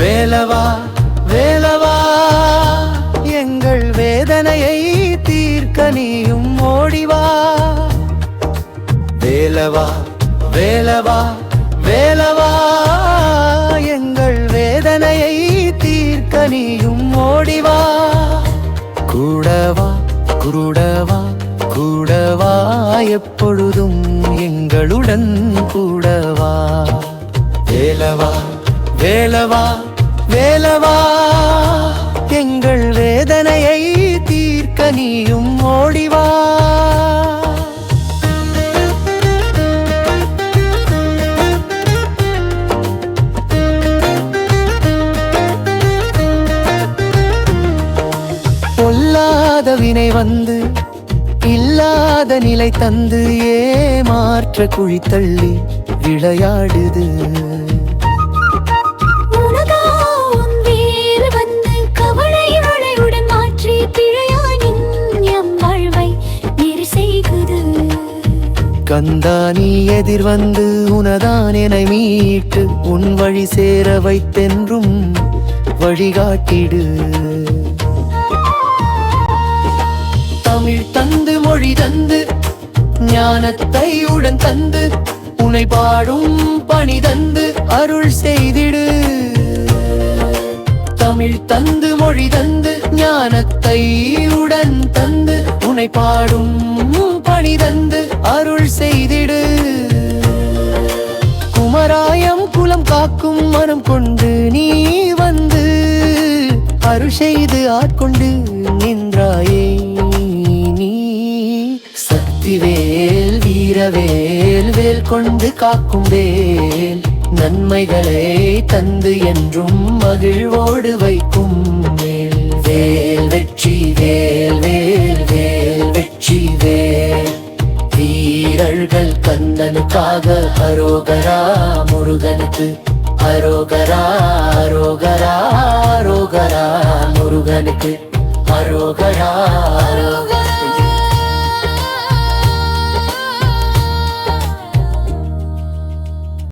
வேலவா வேலவா எங்கள் வேதனையை தீர்க்க நீயும் ஓடிவா. வேலவா வேலவா வேலவா எங்கள் வேதனையை தீர்க்க நீயும் ஓடிவா. கூடவா குருடவா கூடவா எப்பொழுதும் எங்களுடன் கூடவா. வேலவா வேலவா வேலவா எங்கள் வேதனையை தீர்க்க நீயும் ஓடிவா. பொல்லாத வினை வந்து இல்லாத நிலை தந்து ஏமாற்ற குழி தள்ளி விளையாடுது. கந்தா நீ எதிர் வந்து உனதான் என மீட்டு உன் வழி சேர வைத்தென்றும் வழிகாட்டிடு. தமிழ் தந்து மொழி தந்து ஞானத்தை உடன் தந்து உனை பாடும் பணி தந்து அருள் செய்திடு. தமிழ் தந்து மொழி தந்து ஞானத்தை உடன் தந்து உனை பாடும் பணி தந்து செய்து ஆட்கொண்டு நின்றாயே நீ. சக்திவேல் வீரவேல் வேல் கொண்டு காக்கும் வேல். நன்மைகளை தந்து என்றும் மகிழ்வோடு வைக்கும் வேல் வேல் வெற்றி வேல் வேல் வேல் வெற்றி வேல். வீரர்கள் கந்தனுக்காக அரோகரா முருகனுக்கு அரோகரா அரோகரா அரோகரா முருகனுக்கு அரோகரா அரோகரா.